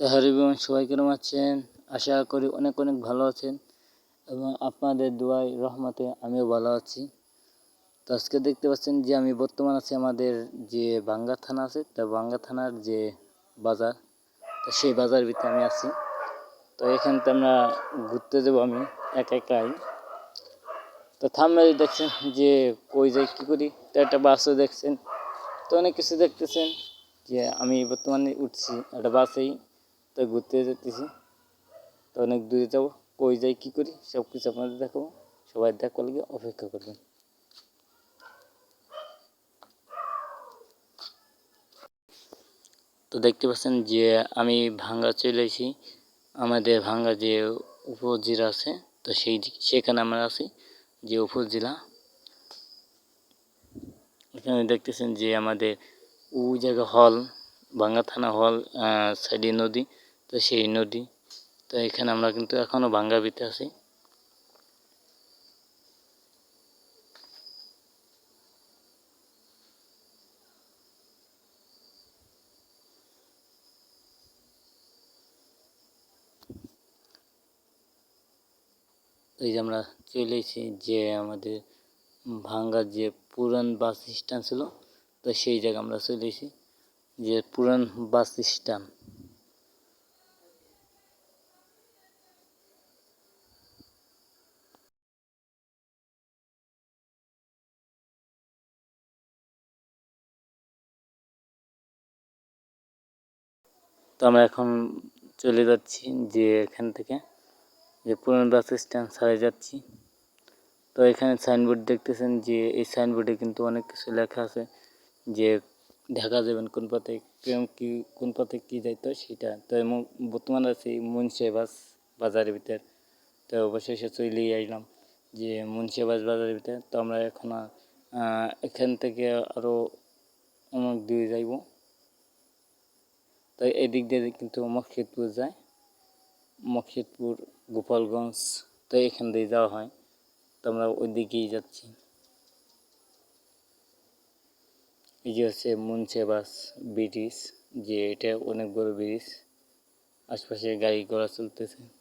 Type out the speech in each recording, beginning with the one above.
তো হরিবন সবাই কেরম আছেন? আশা করি অনেক অনেক ভালো আছেন এবং আপনাদের দোয়াই রহমতে আমিও ভালো আছি। তো আজকে দেখতে পাচ্ছেন যে আমি বর্তমান আছি আমাদের যে বাঙ্গা থানা আছে, তা বাঙ্গা থানার যে বাজার, তো সেই বাজার ভিতরে আমি আছি। তো এখানতে আমরা ঘুরতে যাব আমি একা একাই। তো থামলে দেখছেন যে কই যাই, কী করি? তো একটা বাসও দেখছেন। তো অনেক কিছু দেখতেছেন যে আমি বর্তমানে উঠছি একটা বাসেই তো ঘুরতে যেতেছি তো অনেক দূরে যাব, কই যাই, কী করি সব কিছু আপনাদের দেখাবো। সবাই দেখার লিগে অপেক্ষা করবেন। তো দেখতে পাচ্ছেন যে আমি ভাঙ্গা চলে এসেছি। আমাদের ভাঙ্গা যে উপজেলা আছে, তো সেই সেখানে আমরা আছি, যে উপজেলা এখানে দেখতেছেন যে আমাদের উ জায়গা হল, ভাঙ্গা থানা হল সাইডে নদী। তো সেই নদী। তো এখানে আমরা কিন্তু এখনও ভাঙ্গা বিতে আছি। এই যে আমরা চলে এসেছি যে আমাদের ভাঙ্গা যে পুরান বাস স্ট্যান্ড ছিল, তো সেই জায়গায় আমরা চলে এসেছি যে পুরান বাস স্ট্যান্ড। তো আমরা এখন চলে যাচ্ছি যে এখান থেকে, যে পুরান বাস স্ট্যান্ড ছাড়ে যাচ্ছি। তো এখানে সাইনবোর্ড দেখতেছেন যে এই সাইনবোর্ডে কিন্তু অনেক কিছু লেখা আছে যে ঢাকা যাবেন, কোন পথে কেমন কি, কোন পথে কী যাইতো সেটা। তো বর্তমানে আছি মুন্সিবাস বাজারের ভিতর। তো অবশেষে চলেই আসলাম যে মুন্সিবাস বাজারের ভিতরে। তো আমরা এখন এখান থেকে আরও অনেক দূরে যাইব। তো এদিক দিয়ে কিন্তু মক্ষিতপুর যায়। মক্ষিতপুর, গোপালগঞ্জ তো এখান দিয়ে যাওয়া হয়। তো আমরা ওই দিকেই যাচ্ছি। এই যে হচ্ছে মুন্সেবাস ব্রিটিশ, যে এটা অনেক বড় ব্রিটিশ। আশপাশে গাড়ি ঘোড়া চলতেছে।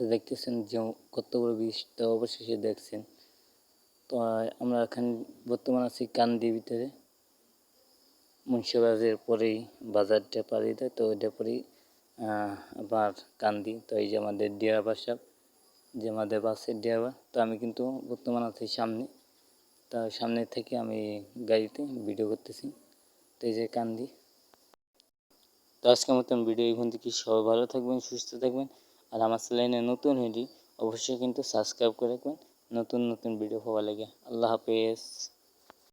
তো দেখতেছেন যে কত বড় ব্রিজ অবশেষে দেখছেন। তো আমরা এখন বর্তমান আছি কান্দি ভিতরে। মুন্সিবাজের পরেই বাজারটা পাড়ি দেয়, তো ওইটা পরেই আবার কান্দি। তো এই যে আমাদের ডিয়াবা সাপ যে আমাদের বাসের ডিয়াবা তো আমি কিন্তু বর্তমান আছি সামনে। তা সামনে থেকে আমি গাড়িতে ভিডিও করতেছি। তো এই যে কান্দি। তো আজকের মতন ভিডিও এই থেকে সবাই ভালো থাকবেন, সুস্থ থাকবেন। আর আমার চ্যানেলে নতুন হইলি, অবশ্যই কিন্তু সাবস্ক্রাইব করে রাখবেন। নতুন নতুন ভিডিও পাওয়া লাগে। আল্লাহ হাফেজ।